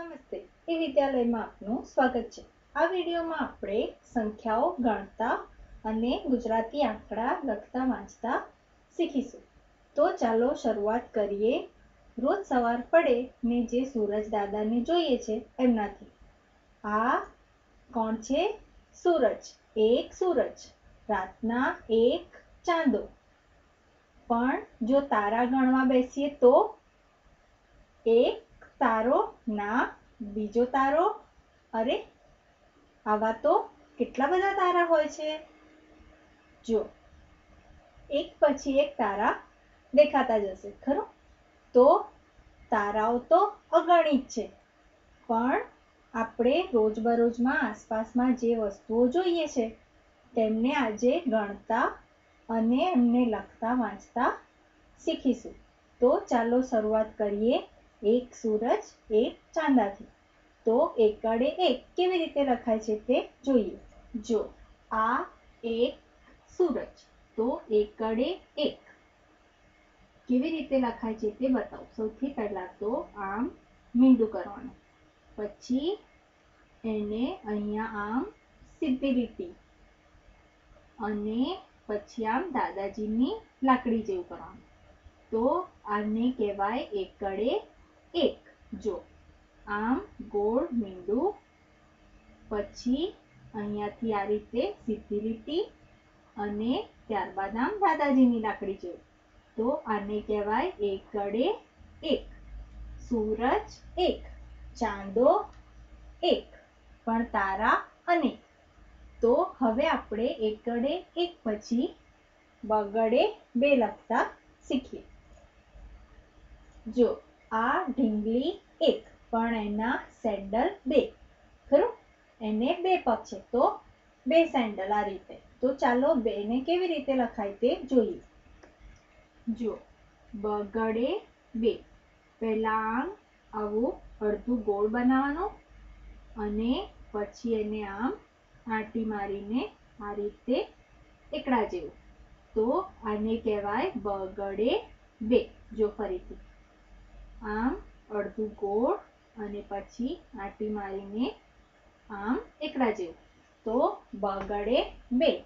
નમસ્તે. એ વિદ્યાલયમાં આપનું સ્વાગત છે. આ વિડીયોમાં આપણે સંખ્યાઓ ગણતા અને ગુજરાતી આંકડા લખતા વાંચતા શીખીશું. તો ચાલો શરૂઆત કરીએ. રોજ સવાર પડે ને જે સૂરજ દાદાને જોઈએ છે એમનાથી. આ કોણ છે? સૂરજ. એક સૂરજ. રાતના એક ચાંદો. પણ જો તારા ગણવા બેસીએ તો? એક તારો ના, બીજો તારો, અરે, આવા તો કેટલા બધા તારા હોય છે. જો, એક પછી એક તારા દેખાતા જશે, ખરું? તો તારાઓ તો અગણિત છે, પણ આપણે રોજબરોજમાં આસપાસમાં જે વસ્તુઓ જોઈએ છે, તેમને આજે ગણતા અને એમને લખતા વાંચતા શીખીશું. તો ચાલો શરૂઆત કરીએ એક સૂરજ, એક ચાંદાથી. તો એકડે એક કેવી રીતે લખાય છે તે જોઈએ. જો આ એક સૂરજ, તો એકડે એક. કેવી રીતે લખાય છે તે બતાવો. સૌથી પહેલા તો આમ મીંડું કરવાનું. પછી એને અહીંયા આમ સીધી લીટી. અને પછી આમ દાદાજીની લાકડી જેવું કરવાનું. તો આને કહેવાય એકડે એક. જો આમ ગોળ મીંડું પછી અહીંયાથી આ રીતે સીધી લીટી અને ત્યારબાદ આમ દાદાજીની લાકડી જેવું. તો આને કહેવાય એકડે એક. સૂરજ એક. ચાંદો એક. પણ તારા અનેક. તો હવે આપણે એકડે એક પછી બગડે બે લખતા શીખીએ. જો આ ઢીંગલી એક, પણ એના સેન્ડલ બે, ખરું? એને બે પગ છે, તો બે સેન્ડલ આ રીતે. તો ચાલો બેને કેવી રીતે લખાય તે જોઈએ. જો, બગડે બે. પહેલા આમ આવું અડધું ગોળ બનાવવાનું અને પછી એને આમ આંટી મારીને આ રીતે એકડા જેવું. તો આને કહેવાય બગડે બે, જો ફરીથી. આમ અડધું ગોળ અને પછી આટી મારીને આમ એકડા જેવું. તો બગડે બે.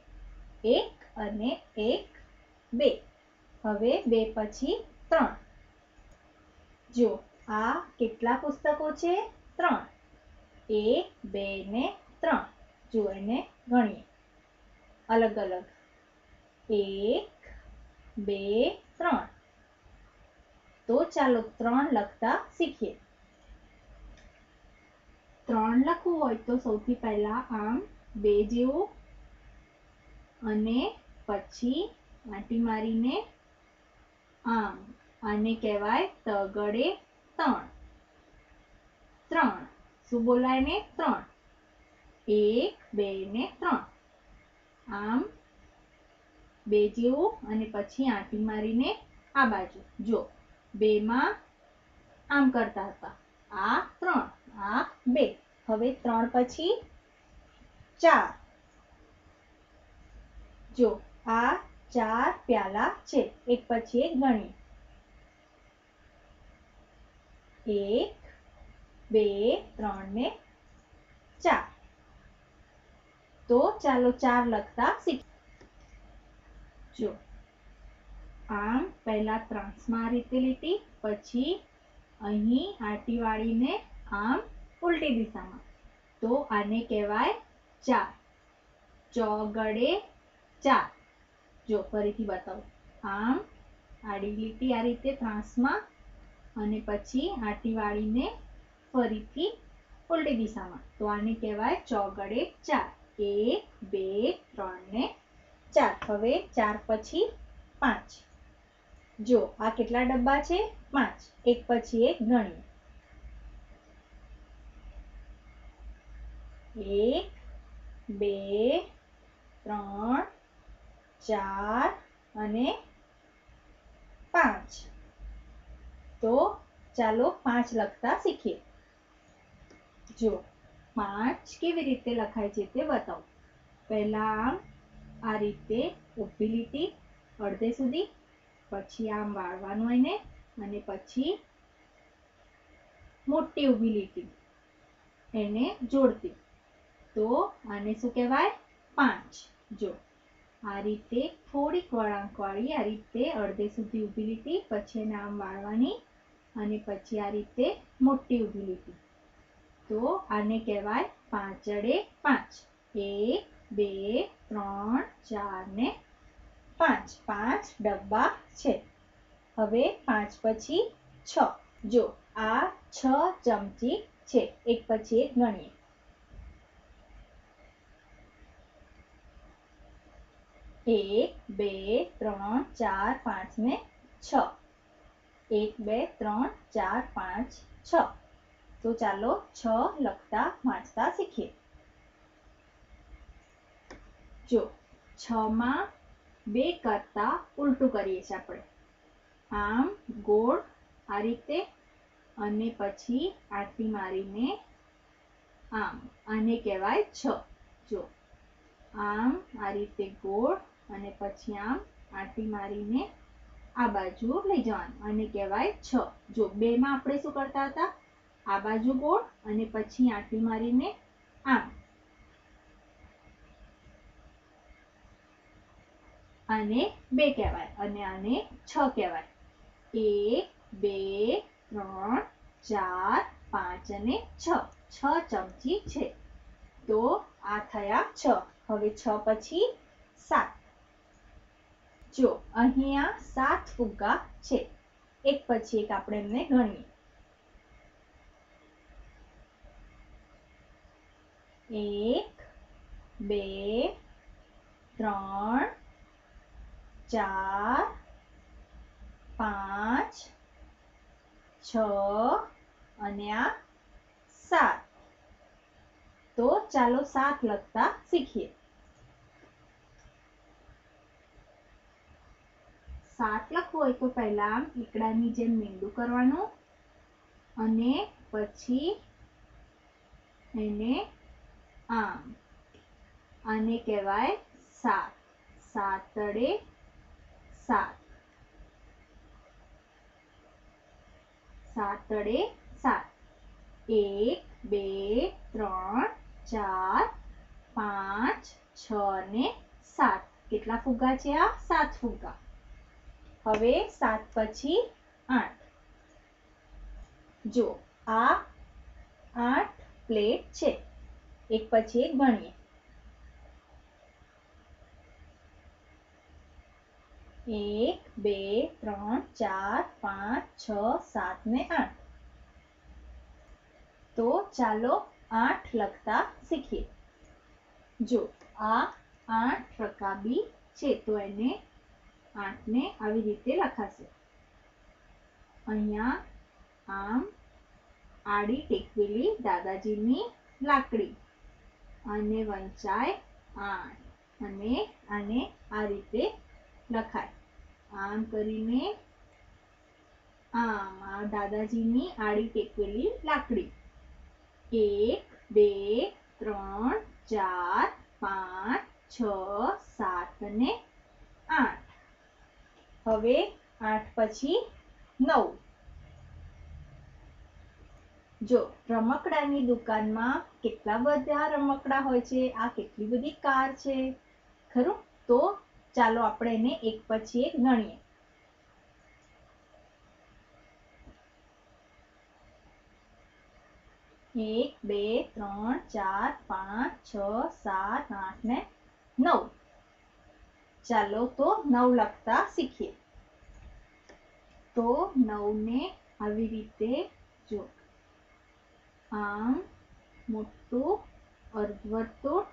એક અને એક બે. હવે બે પછી ત્રણ. જો આ કેટલા પુસ્તકો છે? ત્રણ. એક, બે ને ત્રણ. જો એને ગણીએ. અલગ અલગ. એક, બે, ત્રણ. તો ચાલો ત્રણ લખતા શીખીએ. ત્રણ લખવું હોય તો સૌથી પહેલા આમ બે જેવું અને પછી આંટી મારીને આમ આને કહેવાય તગડે ત્રણ ત્રણ. શું બોલાય ને? ત્રણ. એક, બે ને ત્રણ. આમ બે જેવું અને પછી આંટી મારીને આ બાજુ. જો. બેમાં આમ કરતા હતા. આ ત્રણ, આ બે. હવે ત્રણ પછી ચાર. જો, આ ચાર પ્યાલા છે. એક પછી એક ગણીએ. એક, બે, ત્રણ ને ચાર. તો ચાલો ચાર લખતા શીખ જો આમ પહેલા ત્રાંસમાં રીતે લીટી, પછી અહીં આટી વાળીને આમ ઉલટી દિશામાં. તો આને કહેવાય ચાર. ચોગડે ચાર. જો ફરીથી બતાવું. આમ આડી લીટી આ રીતે ત્રાંસમાં અને પછી આટી વાળીને ફરીથી ઉલટી દિશામાં. તો આને કહેવાય ચોગડે ચાર. એક, બે, ત્રણ ને ચાર. હવે ચાર પછી પાંચ. જો, આ કેટલા ડબ્બા છે? પાંચ. એક પછી એક ગણીએ. એક, બે, ત્રણ, ચાર અને પાંચ. તો ચાલો પાંચ લખતા શીખીએ. જો, પાંચ કેવી રીતે લખાય છે તે બતાવો. પહેલા આમ આ રીતે ઊભી લીટી અડધે સુધી પછી આમ વાળવાનું એને અને પછી મોટી ઊભી લીટી એને જોડતી. તો આને શું કહેવાય? પાંચ. જો, આ રીતે થોડીક વળાંકવાળી આ રીતે અડધે સુધી ઊભી લીટી, પછી એને આમ વાળવાની, અને પછી આ રીતે મોટી ઊભી લીટી. તો આને કહેવાય પાંચડે પાંચ. એક, બે, ત્રણ, ચાર ને પાંચ પાંચ ડબ્બા છે. હવે પાંચ પછી છ. જો આ છ ચમચી છે, એક પછી એક ગણીએ. એક, બે, ત્રણ, ચાર, પાંચ ને છ. એક, બે, ત્રણ, ચાર, પાંચ, છ. તો ચાલો છ લખતા વાંચતા શીખીએ. જો છ માં બે કરતા ઉલટું કરીએ છીએ આપણે. આમ ગોળ આ રીતે અને પછી આટલી મારીને આમ, આને કહેવાય છ. જો, આમ આ રીતે ગોળ અને પછી આમ આટી મારીને આ બાજુ લઈ જવાનું અને કહેવાય છ. જો, બેમાં આપણે શું કરતા હતા? આ બાજુ ગોળ અને પછી આટી મારીને આમ. આને બે કહેવાય અને આને છ કહેવાય. એક, બે, ત્રણ, ચાર, પાંચ અને છ. છ ચમચી છે. તો આ થયા છ. હવે છ પછી સાત. જો અહીંયા સાત ફુગ્ગા છે. એક પછી એક આપણે એમને ગણીએ. એક, બે, ત્રણ ચાર, પાંચ, છ અને આ સાત. તો ચાલો સાત લખતા શીખીએ. સાત લખવું હોય તો પહેલા એકડાની જેમ મીંડું કરવાનું અને પછી એને આમ. આને કહેવાય સાત. સાતડે સાત. સાત તળે સાત. એક, બે, ત્રણ, ચાર, પાંચ, છ ને સાત. કેટલા ફુગ્ગા છે આ? સાત ફુગ્ગા. હવે સાત પછી આઠ. જો આ આઠ પ્લેટ છે, એક પછી એક ગણીએ. એક, બે, ત્રણ, ચાર, પાંચ, છ, સાત ને આઠ. તો ચાલો આઠ લખતા શીખીએ. જો આ આઠ રકાબી છે, તો એને આઠને આવી રીતે લખાશે. અહીંયા આમ આડી ટેકવેલી દાદાજીની લાકડી અને વંચાય આઠ. અને આને આ રીતે લખાય આમ કરીને આમ આ દાદાજીની આડી ટેકવેલી લાકડી. એક, બે, ત્રણ, ચાર, પાંચ, છ, સાત અને આઠ. હવે આઠ પછી નવ. જો રમકડાની દુકાનમાં કેટલા બધા રમકડા હોય છે? આ કેટલી બધી કાર છે? ખરું? તો ચાલો આપણે એને એક પછી એક ગણીએ. એક, બે, ત્રણ, ચાર, પાંચ, છ, સાત, આઠ ને નવ. ચાલો તો નવ લખતા શીખીએ. તો નવને આવી રીતે જો આમ, મોટું, અર્ધવર્તુળ,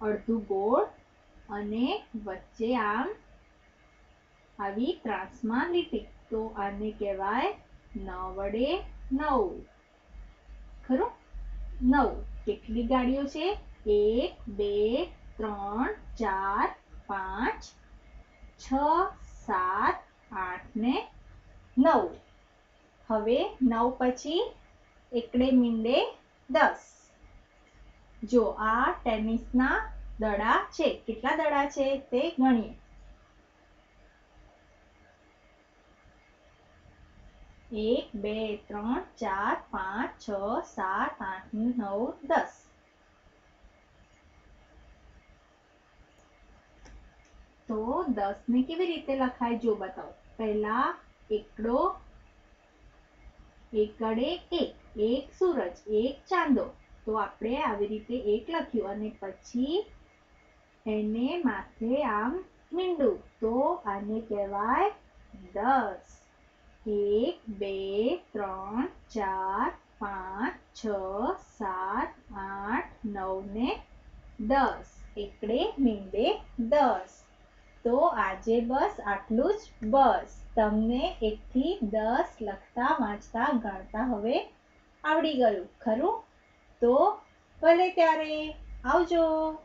અડધું ગોળ અને વચ્ચે આમ આવી ત્રાસમાં લીટી. તો આને કહેવાય નવડે નવ. ખરું? નવ. કેટલી ગાડીઓ છે? એક, બે, ત્રણ, ચાર, પાંચ, છ, સાત, આઠ ને નવ. હવે નવ પછી એકડે મીંડે દસ. જો આ ટેનિસના દડા છે. કેટલા દડા છે તે ગણીએ. એક, બે, ત્રણ, ચાર, પાંચ, છ, સાત, આઠ, નવ, દસ. તો દસ ને કેવી રીતે લખાય જો બતાવો. પહેલા એકડો, એકડે એક એક સૂરજ, એક ચાંદો. તો આપણે આવી રીતે એક લખ્યું અને પછી એને માથે આમ મીંડું. તો આને કહેવાય દસ એક, બે, ત્રણ, ચાર, પાંચ, છ, સાત, આઠ નવ ને દસ. એકડે મીંડે દસ. તો આજે બસ આટલું જ. બસ. તમને એકથી દસ લખતા, વાંચતા, ગણતા હવે આવડી ગયું. ખરું? તો ભલે ત્યારે. આવજો.